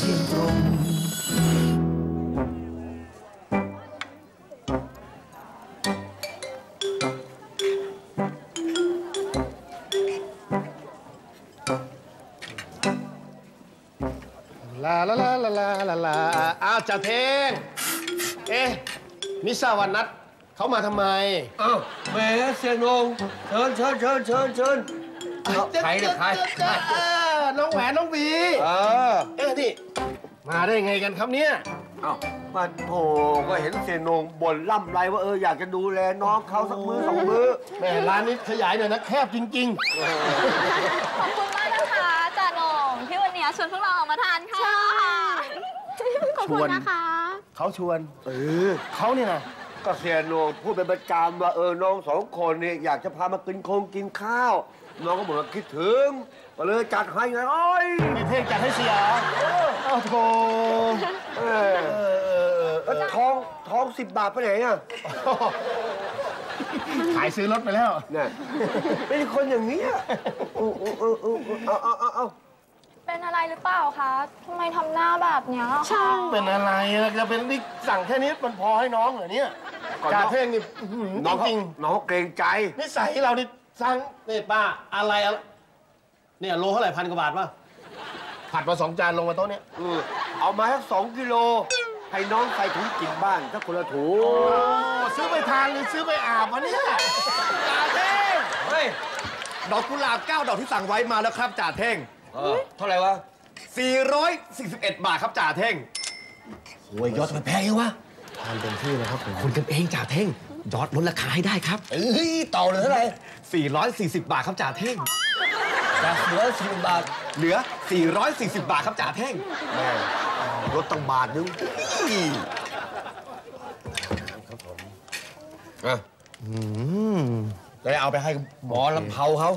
เที่ยงตรงลาลาลาลาลาลาลาอ้าวจ่าเทง เอ๊ะมิทราบวันนัดเขามาทำไม อ้าวแหมเสียนงเชิญเชิญเชิญเชิญเชิญเอาใครเนี่ยใครเออน้องแหวนน้องบีเออ เอ๊ะนี่ มาได้ไงกันครับเนี่ยเอ้ามาโถก็เห็นเสียนงบ่นล่ำไรว่าเอออยากจะดูแลน้องเขาสักมือสองมือแม่ร้านนี้ขยายหน่อยนะแคบจริงขอบคุณมากนะคะจ่าหน่งที่วันนี้ชวนพวกเราออกมาทานค่ะๆชวนเขาชวน เออเขาเนี่ยนะก็เสียนงพูดเป็นประจำว่าเออน้องสองคนเนี่ยอยากจะพามากินคงกินข้าว น้องก็บอกว่าคิดถึง ก็เลยจัดให้ไงโอ้ยไม่เท่งจัดให้เสียโอ้โหเออเออเออเออเอแล้วอทองทองสิบบาทไปไหนอะขายซื้อรถไปแล้วเนี่ยเป็นคนอย่างนี้อะเออเออเออเออเอาเอาเอาเอาเป็นอะไรหรือเปล่าคะทำไมทำหน้าแบบเนี้ยใช่เป็นอะไรอะจะเป็นนี่สั่งแค่นี้มันพอให้น้องเหรอเนี่ยจ่าเท่งนี่อื้อหือน้องเขาจริงน้องเขาเกรงใจๆนิสัยเรานี่ สั่งนี่ป้าอะไรอะไรเนี่ยโลเท่าไหร่พันกว่าบาทป่ะผัดมาสองจานลงมาโต๊ะเนี้ยเออเอามาสักสองกิโล ให้น้องใส่ถุงกินบ้านถ้าคนละถุงโอ้ซื้อไปทานหรือซื้อไปอาบวะเนี่ยจ่าเท่งเฮ้ยดอกกุหลาบ9ดอกที่สั่งไว้มาแล้วครับจ่าเท่งเออเท่าไหร่วะ 441 บาทครับจ่าเท่งโอ้ยยอดมันแพงยังวะทานเต็มที่เลยครับผมคุณกันเองจ่าเท่ง ยอดลดราคาให้ได้ครับ เอ้ยต่อเลยเท่าไหร่440 บาทครับจ่าเท่งจากเหลือสิบบาทเหลือ 440 บาทครับจ่าเท่งแม่ลดตั้งบาทนึงอะแล้วเอาไปให้หมอลำเผาเขา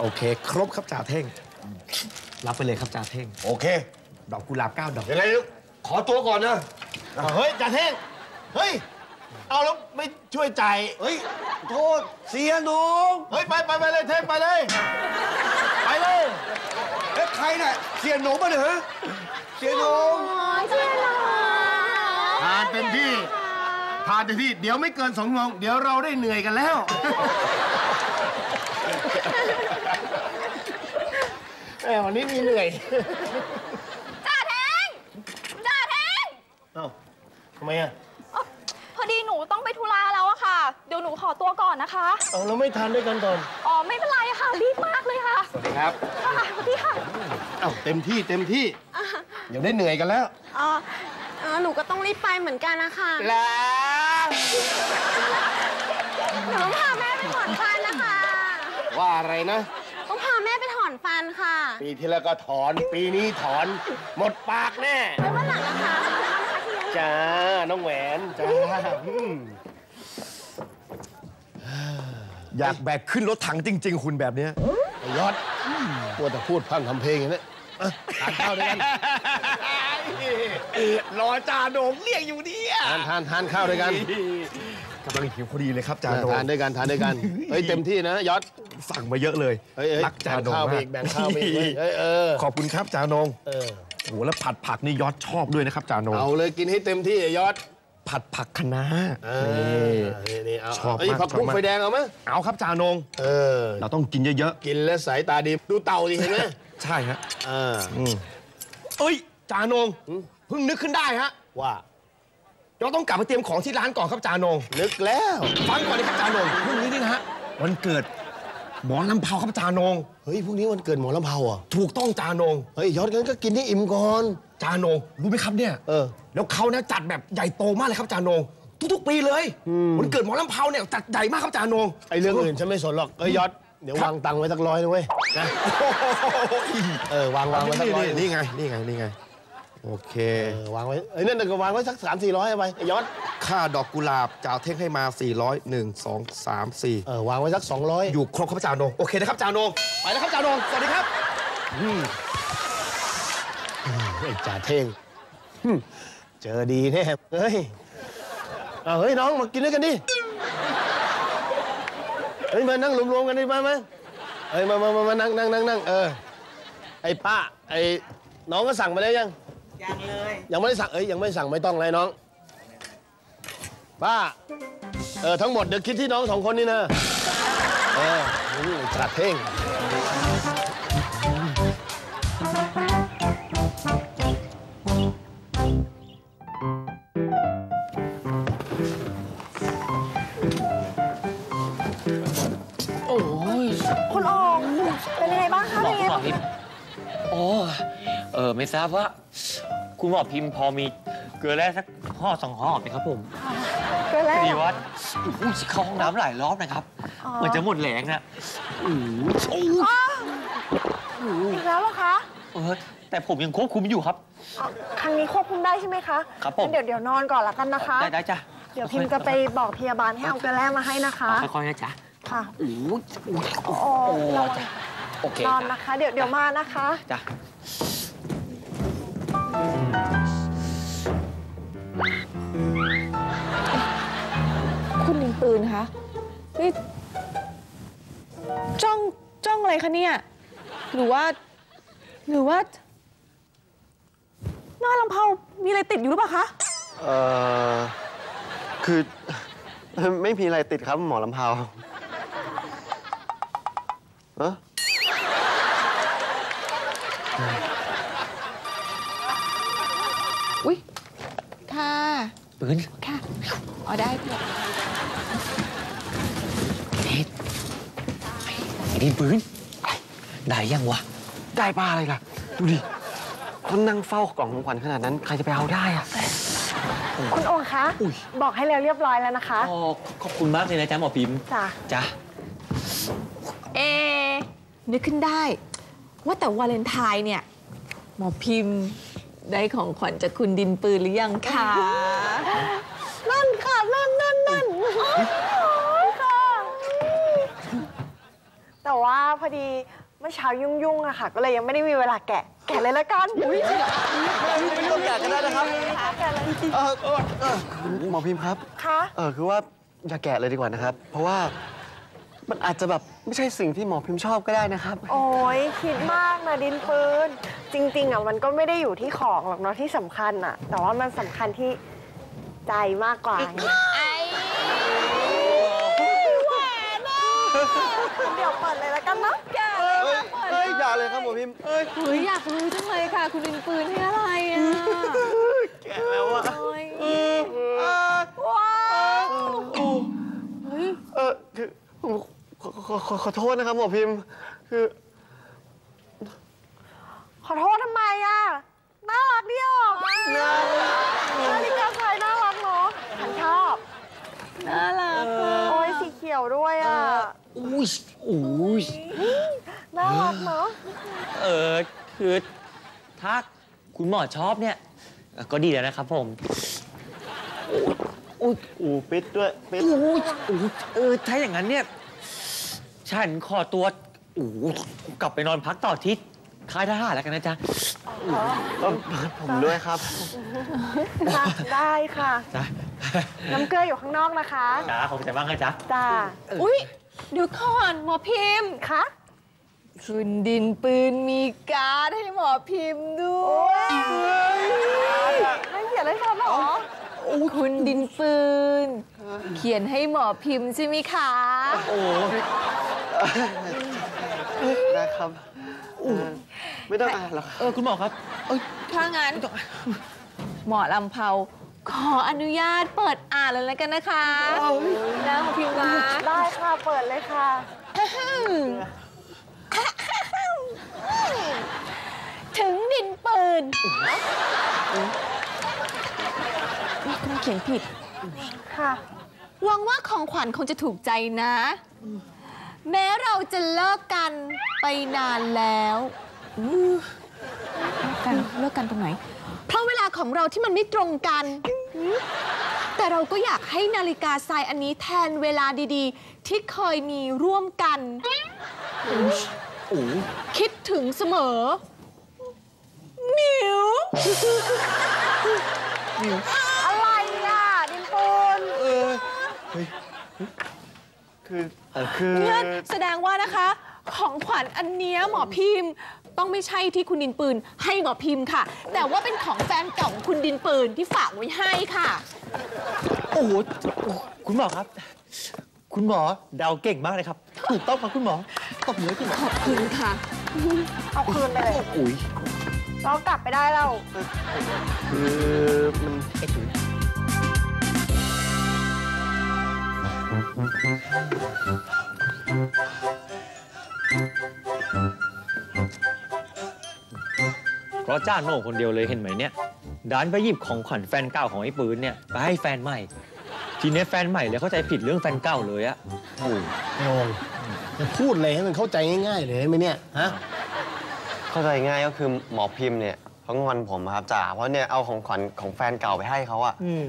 โอเค ครบครับจ่าเท่ง รับไปเลยครับจ่าเท่ง โอเค ดอกกุหลาบ9ดอกยังไงลูกขอตัวก่อนนะ เฮ้ยจ่าเท่ง เฮ้ย เอาแล้วไม่ช่วยจ่ายเฮ้ย โทษเสียน้องเฮ้ย ไปไปไปเลยเท่งไปเลย ไปเลย เอ๊ะใครน่ะเสียหนูป่ะเนี่ยฮะเสียหนูทานเต็มที่ทานเต็มที่ เดี๋ยวไม่เกินสองโมงเดี๋ยวเราได้เหนื่อยกันแล้ว แหมวันนี้มีเหนื่อย จ่าเทงจ่าเทงเอ้าทำไมอะ อ๊ะพอดีหนูต้องไปธุระแล้วอะค่ะ เดี๋ยวหนูขอตัวก่อนนะคะ เอาเราไม่ทานด้วยกันก่อน อ๋อ ไม่เป็นไรค่ะ รีบมากเลยค่ะ สวัสดีครับ ค่ะสวัสดีค่ะ เอ้าเต็มที่เต็มที่ เดี๋ยวได้เหนื่อยกันแล้ว อ๋อเออหนูก็ต้องรีบไปเหมือนกันนะคะแล้วหนูต้องพาแม่ไปถอนฟันนะคะ ว่าอะไรนะ ต้องพาแม่ไปถอนฟันค่ะ ปีที่แล้วก็ถอน ปีนี้ถอน หมดปากแน่ไปวันหลังนะคะ จ้า น้องแหวนจ้าอืมอยากแบกขึ้นรถถังจริง ๆ คุณแบบเนี้ยไอ้ยอดปวดแต่พูดพร่ำทำเพลงอย่างนี้อะทานข้าวด้วยกันรอจ่าโหนงเรียกอยู่เนี่ยทานทานทานข้าวด้วยกันกำลังหิวพอดีเลยครับจ่าโหนงทานด้วยกันทานด้วยกันเฮ้ยเต็มที่นะยอดสั่งมาเยอะเลยเฮ้ยเฮ้ยรักจ่าแบ่งโหนงข้าวไปมาอีกแบ่งข้าวไปอีกเว้ยเฮ้ยเออขอบคุณครับจ่าโหนงเออ โอ้โหแล้วผัดผักนี่ยอดชอบด้วยนะครับจ่าโหนงเอาเลยกินให้เต็มที่ไอ้ยอดผัดผักคะน้าเอนี่อนี่นี่เอาชอบเอ้ยมากผักบุ้งชอบมากไฟแดงเอาไหมเอาครับจ่าโหนงเออเราต้องกินเยอะกินแล้วสายตาดี ดูเต่าดิเห็นไหมๆใช่ฮะอ่าอืมเอ้ยจ่าโหนงเพิ่งนึกขึ้นได้ฮะ ว่า เราต้องกลับไปเตรียมของที่ร้านก่อนครับจ่าโหนงนึกแล้ว ฟังก่อนเลยครับจ่าโหนงพรุ่งนี้นี่นะฮะวันเกิด หมอลำเผาครับจ่าโหนง เฮ้ยพรุ่งนี้วันเกิดหมอลำเผาอะถูกต้องจ่าโหนง เฮ้ยยอดงั้นก็กินให้อิ่มก่อนจ่าโหนงรู้ไหมครับเนี่ย เออ แล้วเขานะจัดแบบใหญ่โตมากเลยครับจ่าโหนง ทุกๆ ปีเลยวันเกิดหมอลำเผาเนี่ยจัดใหญ่มากครับจ่าโหนงไอ้เรื่องอื่นฉันไม่สนหรอกเอ้ยยอดเดี๋ยววางตังค์ไว้สักร้อยนะเว้ยนะเออวางวางไว้สักร้อยนี่ไงนี่ไงนี่ไง โอเคเออวางไว้เอ้ยนั่นนะก็วางไว้สักสามสี่ร้อยเอาไปไอ้ยอดค่าดอกกุหลาบจ่าเท่งให้มา 400 1 2 3เออวางไว้สักสองร้อย4อยู่ครบครับจ่าโหนงโอเคนะครับจ่าโหนงไปแล้วครับจ่าโหนงสวัสดีครับไอ้จ่าเท่งหึ่มเจอดีแน่เฮ้ยเอาเฮ้ยน้องมากินด้วยกันดิเฮ้ยมานั่งรวมๆกันดิมามาเฮ้ยมามามามานั่งนั่งนั่งนั่งเออไอ้ป้าไอ้น้องก็สั่งไปแล้วยัง ยยังเลย ยังไม่ได้สั่งเอ้ยยังไม่ได้สั่งไม่ต้องเลยน้อง ป้า เออทั้งหมดเดี๋ยวคิดที่น้องสองคนนี่นะ เอออืมตรัดเพ่งคุณโองเป็นยังไงบ้างคะหมเป็อนยังไงหมอบ้างพิมพ์โอ้ เออ ไม่ทราบว่า คุณหมอพิมพ์พอมีเกลือแร่สักห่อสองห่อไหมครับผมเกิดอะไรพอดีเหรอว่าอุ้ยเข้าห้องน้ำหลายรอบนะครับอ๋อเหมือนจะหมดแรงนะโอ้โหอีกแล้วเหรอคะเออแต่ผมยังควบคุมอยู่ครับอ๋อครั้งนี้ควบคุมได้ใช่ไหมคะครับผมงั้นเดี๋ยวเดี๋ยวนอนก่อนละกันนะคะ ได้ได้จ้ะเดี๋ยวพิมพ์จะไปบอกพยาบาลให้เอาเกลือแร่มาให้นะคะค่อยๆนะจ๊ะค่ะโอ้โหโอ้โอ้โหเราจ้ะโอเคนอนจ้ะนะคะ เดี๋ยวเดี๋ยวมานะคะจ้ะ คุณยิงปืนคะ นี่ จ้อง จ้องอะไรคะเนี่ย หรือว่า หรือว่า หน้าลำเพามีอะไรติดอยู่หรือเปล่าคะ เอ่อ คือ ไม่มีอะไรติดครับหมอลำเพาเอะ อุ๊ยค่ะปืนค่ะอ๋อได้ค่ะเฮ็ดไอ้ดินปืนได้ยังวะ ได้ป้าอะไรล่ะ ดูดิเขานั่งเฝ้ากล่องของขวัญขนาดนั้น ใครจะไปเอาได้อะคุณโองคะอุ๊ยบอกให้แล้วเรียบร้อยแล้วนะคะอ๋อขอบคุณมากเลยนะจ๊ะหมอพิมพ์จ้ะจ้ะเอนึกขึ้นได้ ว่าแต่วาเลนไทน์เนี่ย หมอพิมพ์ ได้ของขวัญจากคุณดินปืนหรือยังคะนั่นค่ะนั่นนั่นนั่นค่ะแต่ว่าพอดีเมื่อเช้ายุ่งๆอะค่ะ ก็เลยยังไม่ได้มีเวลาแกะ แกะเลยละกันอุ้ยไม่ต้องแกะก็ได้นะครับแกะเลยเออเออเออหมอพิมพ์ครับคะเออคือว่าอย่าแกะเลยดีกว่านะครับ เพราะว่า มันอาจจะแบบไม่ใช่สิ่งที่หมอพิมพ์ชอบก็ได้นะครับ โอ้ยคิดมากนะดินปืน จริง ๆอะมันก็ไม่ได้อยู่ที่ของหรอกเนาะที่สำคัญอะแต่ว่ามันสำคัญที่ใจมากกว่าไงเดี๋ยวเปิดเลยละกันเนาะเอ้ยเอ้ยอย่าเลยครับหมอพิมพ์เอ้ยเฮ้ยอยากรู้จังเลยค่ะ คุณดินปืนให้อะไรอะแกะแล้วอะโอ้ยว้าวเออคือผมขอ ขอขอขอโทษนะครับหมอพิมพ์คือ ขอโทษทำไมอะน่ารักดีออกอะนาฬิกาทรายน่ารักเนาะฉันชอบ น่ารักค่ะโอ้ยสีเขียวด้วยอะอุ้ยอุ้ยน่ารักเนาะ เออ คือ ถ้าคุณหมอชอบเนี่ยเอ่อก็ดีแล้วนะครับผมอูปิดด้วยปิดอุ้ยอุ้ยเออถ้าอย่างนั้นเนี่ย ฉันขอตัวโอ้โหกลับไปนอนพักต่อที่ค่ายทหารแล้วกันนะจ๊ะเอ่อผมด้วยครับค่ะได้ค่ะจ้ะน้ำเกลืออยู่ข้างนอกนะคะจ้าขอบใจมากนะจ๊ะจ้าอุ๊ยเดี๋ยวก่อนหมอพิมพ์คะคุณดินปืนมีการ์ดให้หมอพิมพ์ด้วยไม่เขียนเลยค่ะหรอ คุณดินปืน เขียนให้หมอพิมพ์ใช่ไหมคะ โอ้ได้ครับเอ่อไม่ต้องอ่านหรอกครับเออคุณหมอครับเอ้ยถ้างั้นหมอลำเภาขออนุญาตเปิดอ่านเลยแล้วกันนะคะนะหมอพิมพ์นะได้ค่ะ เปิดเลยค่ะ ถึงดินปืนนี่ คุณเขียนผิด ค่ะ หวังว่าของขวัญคงจะถูกใจนะ แม้เราจะเลิกกันไปนานแล้วอู้เลิกกันเลิกกันตรงไหน เพราะเวลาของเราที่มันไม่ตรงกัน แต่เราก็อยากให้นาฬิกาทรายอันนี้แทนเวลาดีๆ ที่เคยมีร่วมกัน คิดถึงเสมอหมิวอะไรอะ ดินปูน เออเฮ้ย คือเออคือเนี่ยแสดงว่านะคะ ของขวัญอันเนี้ยหมอพิมพ์ ต้องไม่ใช่ที่คุณดินปืนให้หมอพิมพ์ค่ะ แต่ว่าเป็นของแฟนเก่าของคุณดินปืนที่ฝากไว้ให้ค่ะ โอ้โหโอ้โหคุณหมอครับ คุณหมอเดาเก่งมากเลยครับถูกต้องครับคุณหมอตบมือให้คุณหมอขอบคุณค่ะ เอาคืนไปเลยอุ้ยเรากลับไปได้แล้วคือมัน เพราะจ้าโหน่งคนเดียวเลยเห็นไหมเนี่ยดันไปหยิบของขวัญแฟนเก่าของไอ้ปืนเนี่ยไปให้แฟนใหม่ ทีเนี้ยแฟนใหม่เลยเข้าใจผิดเรื่องแฟนเก่าเลยอะโอ้ยไอ้โองจะพูดอะไรให้มันเข้าใจง่ายๆเลยไหมเนี่ยฮะเข้าใจง่ายก็คือหมอพิมพ์เนี่ยเขางอนผมอะครับจ่าเพราะเนี่ยเอาของขวัญของแฟนเก่าไปให้เขาอะอืม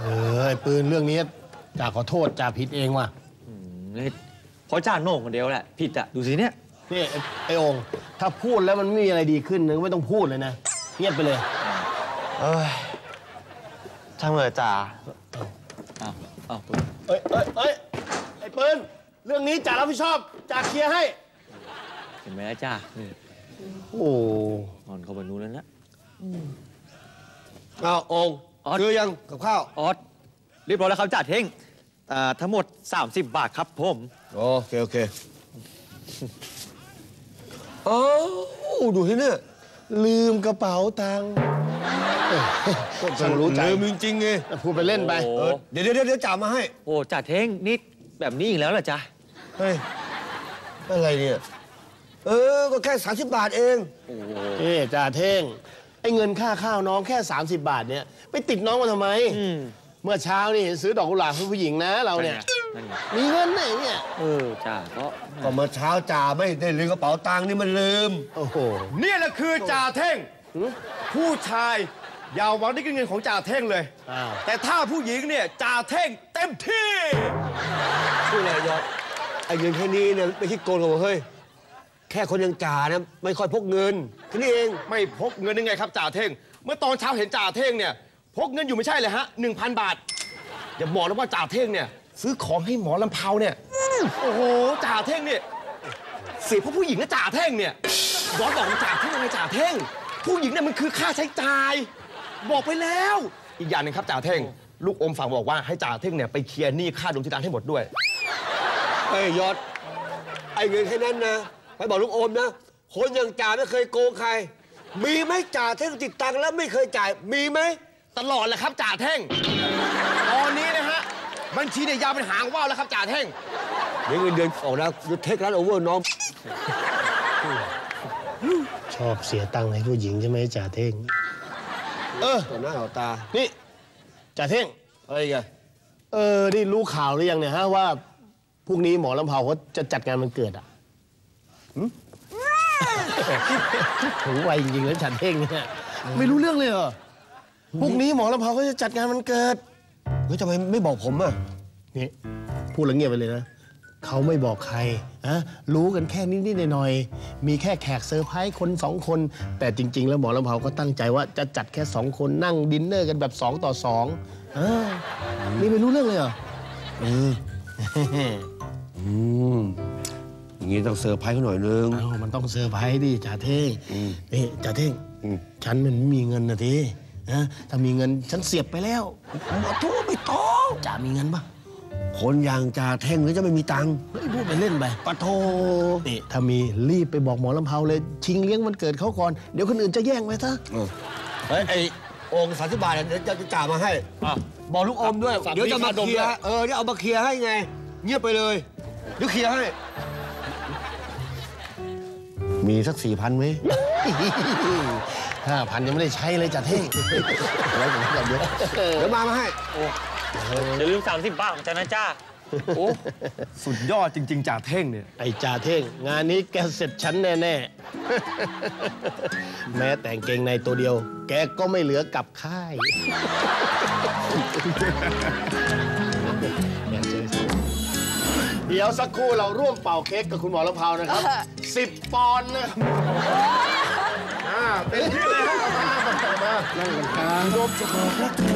เออไอ้ปืนเรื่องนี้ จ่าขอโทษจ่าผิดเองว่ะนี่เพราะจ้าโหน่งคนเดียวแหละผิดอะดูสิเนี่ยนี่ไอ้ไอ้โองถ้าพูดแล้วมันไม่มีอะไรดีขึ้นนึกไม่ต้องพูดเลยนะเงียบไปเลยเอ้ยช่างเลยจ่าอ้าวอ้าวเอ้ยเอ้ยเอ้ยไอ้ปืนเรื่องนี้จ่ารับผิดชอบจ่าเคลียร์ให้เห็นไหมล่ะจ้านี่โอ้นอนเข้าไปนู้นแล้วนะอ้าวองค์อ๋อคือยังกับข้าวออสเรียบร้อยแล้วครับจ่าเท่งอ่า ทั้งหมด 30 บาทครับผม โอเค โอเคโอ้าวดูที่เนี่ยลืมกระเป๋าตังค์เอ้ยช่างรู้ใจลืมจริงๆไงพูดไปเล่นไป โอ้เออเดี๋ยวเดี๋ยวเดี๋ยวจ่ามาให้ โอ้จ่าเท่งนี่แบบนี้อีกแล้วเหรอจ๊ะเฮ้ย อะไรเนี่ย เออ ก็แค่ 30 บาทเองโอ้โหเอ๊จ่าเท่งไอ้เงินค่าข้าวน้องแค่ 30 บาทเนี่ย ไปติดน้องมาทำไม อืม เมื่อเช้านี่ซื้อดอกกุหลาบให้ผู้หญิงนะเราเนี่ย นั่นไงมีเงินไหนเนี่ยเออจ่าก็ก็เมื่อเช้าจ่าไม่ได้ลืมกระเป๋าตังค์นี่มันลืม โอ้โห เนี่ยแหละคือจ่าเท่ง ผู้ชายอย่าหวังได้กินเงินของจ่าเท่งเลย อ้าว แต่ถ้าผู้หญิงเนี่ยจ่าเท่งเต็มที่พูดอะไรยอดไอ้เงินแค่นี้เนี่ยไม่คิดโกงหรอกเฮ้ย แค่คนอยังจ่านะไม่ค่อยพกเงินแค่นี้เอง ไม่พกเงินยังไงครับจ่าเท่ง เมื่อตอนเช้าเห็นจ่าเท่งเนี่ย พกเงินอยู่ไม่ใช่เลยฮะ1,000บาท อย่าบอกนะว่าจ่าเท่งเนี่ย ซื้อของให้หมอลำเพาเนี่ย โอ้โหจ่าเท่งเนี่ยเสียเพราะผู้หญิงนะจ่าเท่งเนี่ยย้อนบอกจ่าเท่งยังไงจ่าเท่ง ผู้หญิงเนี่ยมันคือค่าใช้จ่าย บอกไปแล้ว อีกอย่างหนึงครับจ่าเท่ง ลูกอมฝากบอกว่าให้จ่าเท่งเนี่ยไปเคลียร์หนี้ค่าดวงที่ร้านให้หมดด้วยไอ้ยยอดไอ้เงินแค่นั้นนะไปบอกลุงโอมนะคนอย่างจ่าไม่เคยโกงใคร มีไหมจ่าเท่งติดตังค์แล้วไม่เคยจ่ายมีไหม ตลอดเลยครับจ่าเท่ง ตอนนี้นะฮะ บัญชีเนี่ยยาวเป็นหางว่าวแล้วครับจ่าเท่ง เดี๋ยวเงินเดือนออกแล้วยุดเทคร้านโอเวอร์น้อง ชอบเสียตังค์ให้ผู้หญิงใช่ไหมจ่าเท่งเออ ต่อหน้าต่อตานี่จ่าเท่ง อะไรอีกันเออนี่รู้ข่าวหรือยังเนี่ยฮะว่าพรุ่งนี้หมอลำเผาเขาจะจัดงานวันเกิดอะหึ ถึงไวจริงๆแล้วจ่าเท่งเนี่ยไม่รู้เรื่องเลยเหรอ พรุ่งนี้หมอลำเผาเขาจะจัดงานวันเกิด เฮ้ยทำไมไม่บอกผมอะ นี่พูดแล้วเงียบไปเลยนะ เขาไม่บอกใครอะรู้กันแค่นิดๆหน่อยๆมีแค่แขกเซอร์ไพรส์คนสองคน แต่จริง ๆ แล้วหมอลำเผาก็ตั้งใจว่าจะจัดแค่สองคนนั่งดินเนอร์กันแบบสองต่อสองเออนี่ไม่รู้เรื่องเลยเหรออืมอย่างงี้ต้องเซอร์ไพรส์เขาหน่อยนึงเอ้ามันต้องเซอร์ไพรส์ดิจ่าเท่งนี่จ่าเท่งอืมฉันมันไม่มีเงินนะที นะถ้ามีเงินฉันเสียบไปแล้วหมอทูไม่ต้องจ่ามีเงินปะคนอย่างจ่าแท่งหรือจะไม่มีตังค์เฮ้ยพูดไปเล่นไปปะโทนี่ถ้ามีรีบไปบอกหมอลำเผาเลย ชิงเลี้ยงวันเกิดเขาก่อน เดี๋ยวคนอื่นจะแย่งไปซะเฮ้ยไอ้องค์สามสิบบาทเนี่ยเดี๋ยวจะจ่ามาให้บอกลูกอมด้วยสามสิบเดี๋ยวจะมาค่าดมเคลียด้ร์วยเออเดี๋ยวเอามาเคลียร์ให้ไง เงียบไปเลย เดี๋ยวเคลียร์ให้ มีสักสี่พันไหม ห้าพันยังไม่ได้ใช้เลยจ่าเท่งอะไรผมก่อนเดี๋ยวเดี๋ยวมามาให้อย่าลืม 30 บาทของจ้านะจ้าโอ้สุดยอดจริง ๆจ่าเท่งเนี่ยไอ้จ่าเท่ง งานนี้แกเสร็จฉันแน่ๆ แม้แต่งเกงในตัวเดียว แกก็ไม่เหลือกลับค่ายเดี๋ยวสักครู่เราร่วมเป่าเค้กกับคุณหมอลำเพานะครับ 10 ปอนด์นะครับอ่า เป็นที่เลยครับเอามาเอามานั่งกันครับ